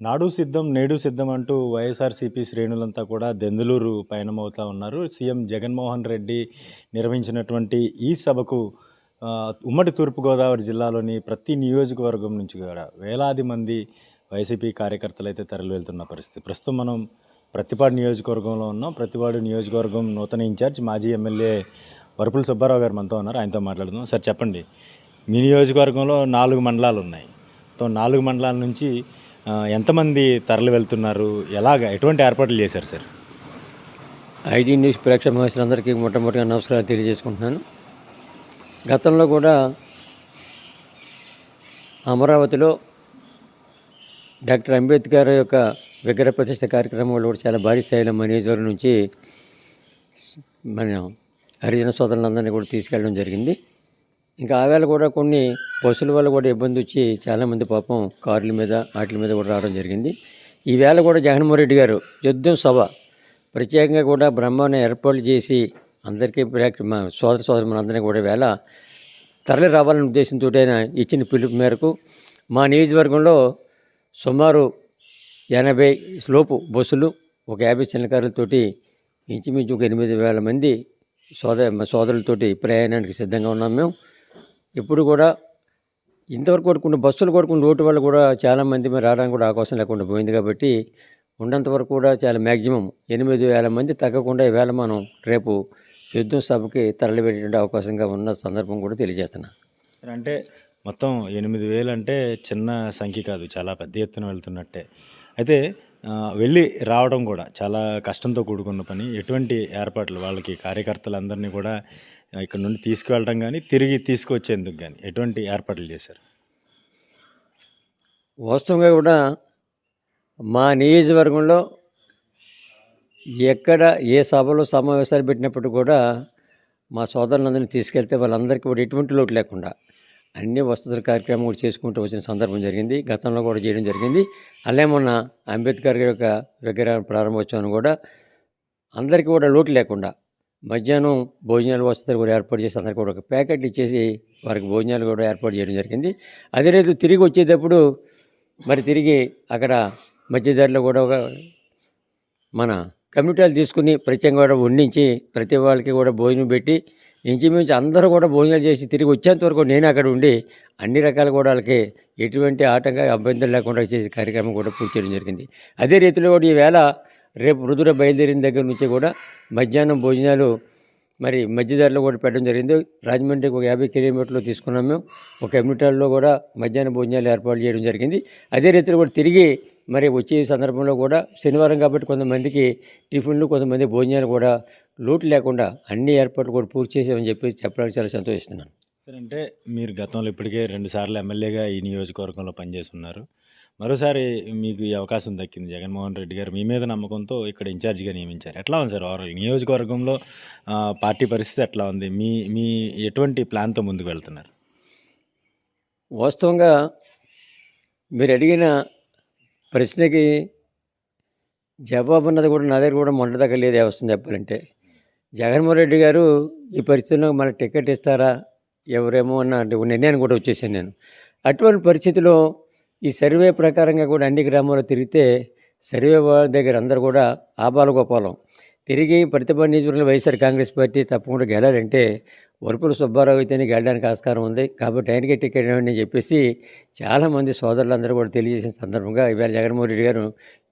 నాడు సిద్ధం నేడు సిద్ధం అంటూ వైఎస్ఆర్సీపీ శ్రేణులంతా కూడా దెందులూరు పయనమవుతా ఉన్నారు. సీఎం జగన్మోహన్ రెడ్డి నిర్వహించినటువంటి ఈ సభకు ఉమ్మడి తూర్పుగోదావరి జిల్లాలోని ప్రతి నియోజకవర్గం నుంచి కూడా వేలాది మంది వైసీపీ కార్యకర్తలు అయితే తరలి వెళ్తున్న పరిస్థితి. ప్రస్తుతం మనం ప్రతిపాడు నియోజకవర్గంలో ఉన్నాం. ప్రతిపాడు నియోజకవర్గం నూతన ఇన్ఛార్జ్ మాజీ ఎమ్మెల్యే వరపుల సుబ్బారావు గారు మనతో ఉన్నారు. ఆయనతో మాట్లాడుతున్నాం సార్ చెప్పండి. మీ నియోజకవర్గంలో నాలుగు మండలాలు ఉన్నాయి. సో నాలుగు మండలాల నుంచి ఎంతమంది తరలి వెళ్తున్నారు? ఎలాగ? ఎటువంటి ఏర్పాట్లు చేశారు సార్? ఐడి న్యూస్ ప్రేక్షక మహేశ్వరందరికీ మొట్టమొదటిగా నమస్కారాలు తెలియజేసుకుంటున్నాను. గతంలో కూడా అమరావతిలో డాక్టర్ అంబేద్కర్ యొక్క విగ్రహ ప్రతిష్ట కార్యక్రమంలో కూడా చాలా భారీ స్థాయిలో మన నుంచి మన హరిజన సోదరులందరినీ కూడా తీసుకెళ్ళడం జరిగింది. ఇంకా ఆవేళ కూడా కొన్ని బస్సుల వల్ల కూడా ఇబ్బంది వచ్చి చాలామంది పాపం కార్ల మీద వాటి మీద కూడా రావడం జరిగింది. ఈవేళ కూడా జగన్మోహన్ రెడ్డి గారు యుద్ధం సభ ప్రత్యేకంగా కూడా బ్రహ్మాండ ఏర్పాట్లు చేసి అందరికీ మా సోదర సోదరు మనందరినీ కూడా వేళ తరలి రావాలనే ఉద్దేశంతో ఆయన ఇచ్చిన పిలుపు మేరకు మా నియోజకవర్గంలో సుమారు ఎనభై స్లోపు బస్సులు ఒక యాభై చిన్నకారులతోటి ఇంచుమించు ఒక ఎనిమిది వేల మంది సోదర సోదరులతోటి ప్రయాణానికి సిద్ధంగా ఉన్నాం మేము. ఇప్పుడు కూడా ఇంతవరకు కొడుకున్న బస్సులు కొడుకున్న కొన్ని లోటు వల్ల కూడా చాలామంది మేము రావడానికి కూడా అవకాశం లేకుండా పోయింది కాబట్టి ఉన్నంత వరకు కూడా చాలా మ్యాక్సిమం ఎనిమిది వేల మంది తగ్గకుండా ఈవేళ మనం రేపు యుద్ధం సభకి తరలిపెట్టే అవకాశంగా ఉన్న సందర్భం కూడా తెలియజేస్తున్నా. అంటే మొత్తం ఎనిమిది వేలు అంటే చిన్న సంఖ్య కాదు చాలా పెద్ద ఎత్తున వెళ్తున్నట్టే. అయితే వెళ్ళి రావడం కూడా చాలా కష్టంతో కూడుకున్న పని. ఎటువంటి ఏర్పాట్లు వాళ్ళకి కార్యకర్తలందరినీ కూడా ఇక్కడ నుండి తీసుకువెళ్ళడం కానీ తిరిగి తీసుకొచ్చేందుకు కానీ ఎటువంటి ఏర్పాట్లు చేశారు? వాస్తవంగా కూడా మా నియోజకవర్గంలో ఎక్కడ ఏ సభలో సమావేశాలు పెట్టినప్పుడు కూడా మా సోదరులందరినీ తీసుకెళ్తే వాళ్ళందరికీ కూడా ఎటువంటి లోటు లేకుండా అన్ని వసతుల కార్యక్రమం కూడా చేసుకుంటూ వచ్చిన సందర్భం జరిగింది. గతంలో కూడా చేయడం జరిగింది. అలాగే మొన్న అంబేద్కర్ గారి యొక్క విగ్రహ ప్రారంభోత్సవాన్ని కూడా అందరికీ కూడా లోటు లేకుండా మధ్యాహ్నం భోజనాలు వసతులు కూడా ఏర్పాటు చేసి అందరికీ కూడా ఒక ప్యాకెట్ ఇచ్చేసి వారికి భోజనాలు కూడా ఏర్పాటు చేయడం జరిగింది. అదే రేపు తిరిగి వచ్చేటప్పుడు మరి తిరిగి అక్కడ మధ్యదారిలో కూడా ఒక మన కమ్యూనిటీలు తీసుకుని ప్రత్యేకంగా కూడా వండించి ప్రతి వాళ్ళకి కూడా భోజనం పెట్టి ఇంచుమించు అందరూ కూడా భోజనాలు చేసి తిరిగి వచ్చేంత వరకు నేను అక్కడ ఉండి అన్ని రకాల కూడా వాళ్ళకి ఎటువంటి ఆటంక అభ్యంతరం లేకుండా చేసే కార్యక్రమం కూడా పూర్తి చేయడం జరిగింది. అదే రీతిలో కూడా ఈవేళ రేపు రుదుర బయలుదేరిన దగ్గర నుంచి కూడా మధ్యాహ్నం భోజనాలు మరి మధ్యదారిలో కూడా పెట్టడం జరిగింది. రాజమండ్రికి ఒక యాభై కిలోమీటర్లు తీసుకున్నాం మేము. ఒక ఎమ్మిటాల్లో కూడా మధ్యాహ్న భోజనాలు ఏర్పాటు చేయడం జరిగింది. అదే రీతిలో కూడా తిరిగి మరి వచ్చే సందర్భంలో కూడా శనివారం కాబట్టి కొంతమందికి టిఫిన్లు కొంతమంది భోజనాలు కూడా లోటు లేకుండా అన్ని ఏర్పాట్లు కూడా పూర్తి చేసామని చెప్పి చెప్పడానికి చాలా సంతోషిస్తున్నాను. సరే అంటే మీరు గతంలో ఇప్పటికే రెండుసార్లు ఎమ్మెల్యేగా ఈ నియోజకవర్గంలో పనిచేస్తున్నారు. మరోసారి మీకు ఈ అవకాశం దక్కింది జగన్మోహన్ రెడ్డి గారు మీ మీద నమ్మకంతో ఇక్కడ ఇన్ఛార్జిగా నియమించారు. ఎట్లా ఉంది సార్ ఓవరాల్ నియోజకవర్గంలో పార్టీ పరిస్థితి ఎట్లా ఉంది? మీ మీ ఎటువంటి ప్లాన్తో ముందుకు వెళ్తున్నారు? వాస్తవంగా మీరు అడిగిన ప్రశ్నకి జవాబు అన్నది కూడా నా దగ్గర కూడా మొన్నదాకా లేదు వస్తుంది చెప్పాలంటే. జగన్మోహన్ రెడ్డి గారు ఈ పరిస్థితుల్లో మనకు టికెట్ ఇస్తారా? ఎవరేమో అన్న అంటే నిర్ణయాన్ని కూడా వచ్చేసాను నేను. అటువంటి పరిస్థితిలో ఈ సర్వే ప్రకారంగా కూడా అన్ని గ్రామాల్లో తిరిగితే సర్వే వాళ్ళ దగ్గర అందరూ కూడా ఆబాల గోపాలం తిరిగి ప్రతిభ నియోజకవర్గంలో వైఎస్ఆర్ కాంగ్రెస్ పార్టీ తప్పకుండా గెలాలంటే వరుపుల సుబ్బారావు అయితేనే గెలడానికి ఆస్కారం ఉంది. కాబట్టి ఆయనకే టికెట్ ఇవ్వండి అని చెప్పేసి చాలామంది సోదరులందరూ కూడా తెలియజేసిన సందర్భంగా ఇవాళ జగన్మోహన్ రెడ్డి గారు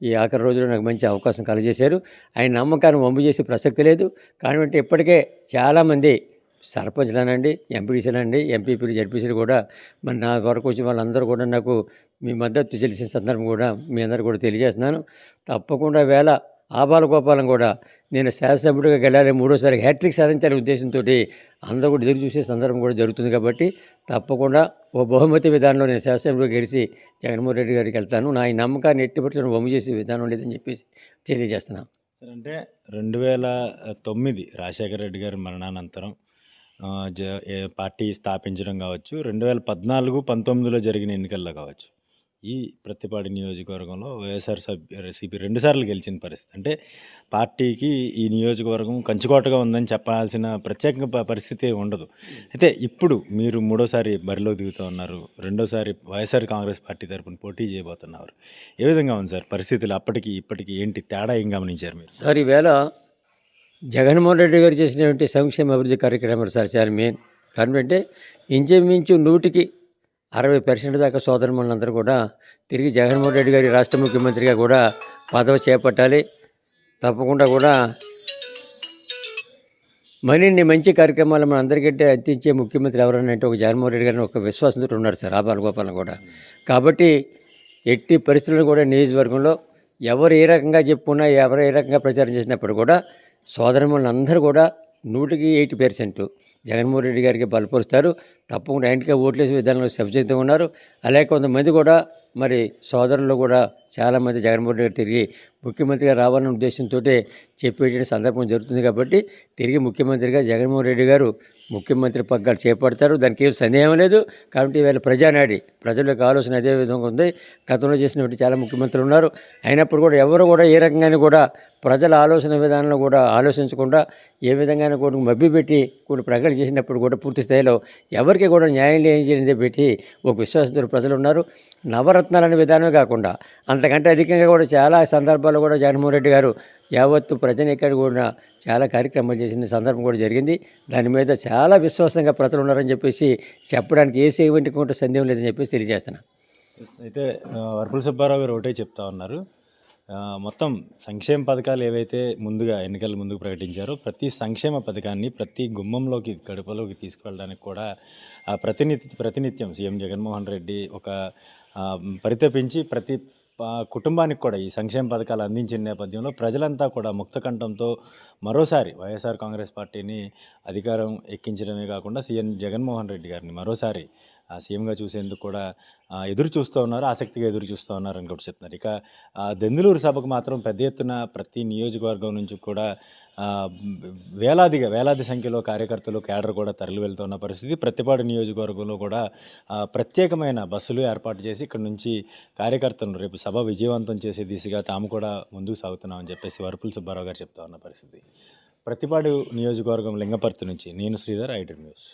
ఈ ఆఖరి రోజులో నాకు మంచి అవకాశం కలగజేశారు. ఆయన నమ్మకాన్ని వంపు చేసే ప్రసక్తి లేదు. కాబట్టి ఇప్పటికే చాలామంది సర్పంచ్లనండి ఎంపీడీసీలండి ఎంపీపీలు జడ్పీసీలు కూడా మరి నా వరకు వచ్చిన వాళ్ళందరూ కూడా నాకు మీ మద్దతు తెలిసిన సందర్భం కూడా మీ అందరూ కూడా తెలియజేస్తున్నాను. తప్పకుండా వేళ ఆబాల గోపాలం కూడా నేను శాసనసభ్యుడిగా గెలాలి మూడోసారి హ్యాట్రిక్ సాధించాలనే ఉద్దేశంతో అందరూ కూడా ఎదురు చూసే సందర్భం కూడా జరుగుతుంది కాబట్టి తప్పకుండా ఓ బహుమతి విధానంలో నేను శాసనసభ్యుడిగా గెలిచి జగన్మోహన్ రెడ్డి గారికి వెళ్తాను. నా ఈ నమ్మకాన్ని ఎట్టిపట్లు బొమ్మ చేసే విధానం లేదని చెప్పేసి తెలియజేస్తున్నాను. అంటే రెండు వేల తొమ్మిది రాజశేఖర రెడ్డి గారి మరణానంతరం జ ఏ పార్టీ స్థాపించడం కావచ్చు రెండు వేల పద్నాలుగు పంతొమ్మిదిలో జరిగిన ఎన్నికల్లో కావచ్చు. ఈ ప్రతిపాడి నియోజకవర్గంలో వైఎస్ఆర్ సిపి రెండుసార్లు గెలిచిన పరిస్థితి. అంటే పార్టీకి ఈ నియోజకవర్గం కంచుకోటగా ఉందని చెప్పాల్సిన ప్రత్యేక ప- పరిస్థితి ఉండదు. అయితే ఇప్పుడు మీరు మూడోసారి బరిలో దిగుతూ ఉన్నారు. రెండోసారి వైఎస్ఆర్ కాంగ్రెస్ పార్టీ తరపున పోటీ చేయబోతున్నారు. ఏ విధంగా ఉంది సార్ పరిస్థితులు? అప్పటికి ఇప్పటికి ఏంటి తేడా ఏం గమనించారు మీరు? సార్ ఈవేళ జగన్మోహన్ రెడ్డి గారు చేసినటువంటి సంక్షేమ అభివృద్ధి కార్యక్రమాలు సార్ చాలా మెయిన్ కారణం అంటే ఇంచుమించు నూటికి అరవై పర్సెంట్ దాకా సోదరులందరూ కూడా తిరిగి జగన్మోహన్ రెడ్డి గారి రాష్ట్ర ముఖ్యమంత్రిగా కూడా పదవి చేపట్టాలి. తప్పకుండా కూడా మరిన్ని మంచి కార్యక్రమాలు మన అందరికంటే అందించే ముఖ్యమంత్రి ఎవరన్నా అంటే ఒక జగన్మోహన్ రెడ్డి గారిని ఒక విశ్వాసంతో ఉన్నారు సార్ ఆ బాలగోపాలను కూడా. కాబట్టి ఎట్టి పరిస్థితుల్లో కూడా నియోజకవర్గంలో ఎవరు ఏ రకంగా చెప్పుకున్నా ఎవరు ఏ రకంగా ప్రచారం చేసినప్పుడు కూడా సోదరములను కూడా నూటికి ఎయిటీ పర్సెంట్ జగన్మోహన్ రెడ్డి గారికి బలపరుస్తారు. తప్పకుండా ఆయనకే ఓట్లేసే విధానంలో సబ్జెక్ట్గా ఉన్నారు. అలాగే కొంతమంది కూడా మరి సోదరులు కూడా చాలామంది జగన్మోహన్ రెడ్డి గారు తిరిగి ముఖ్యమంత్రిగా రావాలనే ఉద్దేశంతో చెప్పేటువంటి సందర్భం జరుగుతుంది కాబట్టి తిరిగి ముఖ్యమంత్రిగా జగన్మోహన్ రెడ్డి గారు ముఖ్యమంత్రి పగ్గాలు చేపడతారు. దానికి ఏం సందేహం లేదు. కాబట్టి వీళ్ళ ప్రజానాడి ప్రజల యొక్క ఆలోచన అదే విధంగా ఉంది. గతంలో చేసినటువంటి చాలా ముఖ్యమంత్రులు ఉన్నారు. అయినప్పుడు కూడా ఎవరు కూడా ఏ రకంగానే కూడా ప్రజల ఆలోచన విధానంలో కూడా ఆలోచించకుండా ఏ విధంగా కూడా మభ్యపెట్టి కొన్ని ప్రకటన చేసినప్పుడు కూడా పూర్తి స్థాయిలో ఎవరికి కూడా న్యాయం లేని పెట్టి ఒక విశ్వాసంతో ప్రజలు ఉన్నారు నవరత్నాలు అనే విధానమే కాకుండా అంతకంటే అధికంగా కూడా చాలా సందర్భాల్లో కూడా జగన్మోహన్ రెడ్డి గారు యావత్తు ప్రజలు కూడా చాలా కార్యక్రమాలు చేసిన సందర్భం కూడా జరిగింది. దాని మీద చాలా విశ్వాసంగా ప్రజలు ఉన్నారని చెప్పేసి చెప్పడానికి ఏ సేవ కూడా సందేహం లేదని చెప్పేసి తెలియజేస్తున్నాను. అయితే వర్పుల వరపుల సుబ్బారావు గారు ఒకటే చెప్తా ఉన్నారు. మొత్తం సంక్షేమ పథకాలు ఏవైతే ముందుగా ఎన్నికల ముందుకు ప్రకటించారో ప్రతి సంక్షేమ పథకాన్ని ప్రతి గుమ్మంలోకి గడపలోకి తీసుకువెళ్ళడానికి కూడా ఆ, ప్రతినిధి ప్రతినిత్యం సీఎం జగన్మోహన్ రెడ్డి ఒక పరితపించి ప్రతి కుటుంబానికి కూడా ఈ సంక్షేమ పథకాలు అందించిన నేపథ్యంలో ప్రజలంతా కూడా ముక్తకంఠంతో మరోసారి వైఎస్ఆర్ కాంగ్రెస్ పార్టీని అధికారం ఎక్కించడమే కాకుండా సీఎం జగన్మోహన్ రెడ్డి గారిని మరోసారి సీఎంగా చూసేందుకు కూడా ఎదురు చూస్తూ ఉన్నారు ఆసక్తిగా ఎదురు చూస్తూ ఉన్నారు అని కూడా చెప్తున్నారు. ఇక దెందులూరు సభకు మాత్రం పెద్ద ఎత్తున ప్రతి నియోజకవర్గం నుంచి కూడా వేలాదిగా వేలాది సంఖ్యలో కార్యకర్తలు కేడర్ కూడా తరలి వెళ్తున్న పరిస్థితి. ప్రతిపాడు నియోజకవర్గంలో కూడా ప్రత్యేకమైన బస్సులు ఏర్పాటు చేసి ఇక్కడ నుంచి కార్యకర్తలను రేపు సభ విజయవంతం చేసే దిశగా తాము కూడా ముందుకు సాగుతున్నామని చెప్పేసి వరపుల సుబ్బారావు గారు చెప్తా ఉన్న పరిస్థితి. ప్రతిపాడు నియోజకవర్గం లింగపర్తి నుంచి నేను శ్రీధర్ ఐటీ న్యూస్.